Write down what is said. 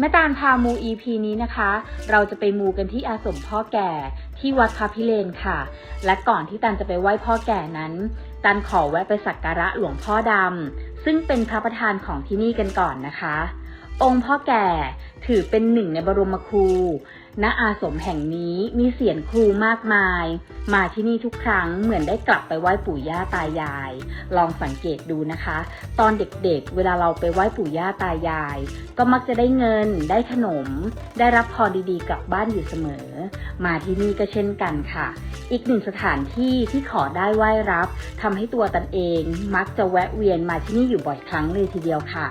แม่ตาลพามู EP นี้นะคะ เราจะไปมูกันที่อาสมพ่อแก่ที่วัดพระพิเลนค่ะ และก่อนที่ตันจะไปไหว้พ่อแก่นั้น ตันขอแวะไปสักการะหลวงพ่อดำซึ่งเป็นพระประธานของที่นี่กันก่อนนะคะ องค์พ่อแก่ ถือเป็นหนึ่งในบรมครู ณ อาสมแห่งนี้มีเสียนครูมากมาย มาที่นี่ทุกครั้งเหมือนได้กลับไปไหว้ปู่ย่าตายาย ลองสังเกตดูนะคะ ตอนเด็กๆเวลาเราไปไหว้ปู่ย่าตายาย ก็มักจะได้เงิน ได้ขนม ได้รับพรดีๆกลับบ้านอยู่เสมอ มาที่นี่ก็เช่นกันค่ะ อีกหนึ่งสถานที่ที่ขอได้ไหว้รับทำให้ตัวตนเอง มักจะแวะเวียนมาที่นี่อยู่บ่อยครั้งเลยทีเดียวค่ะ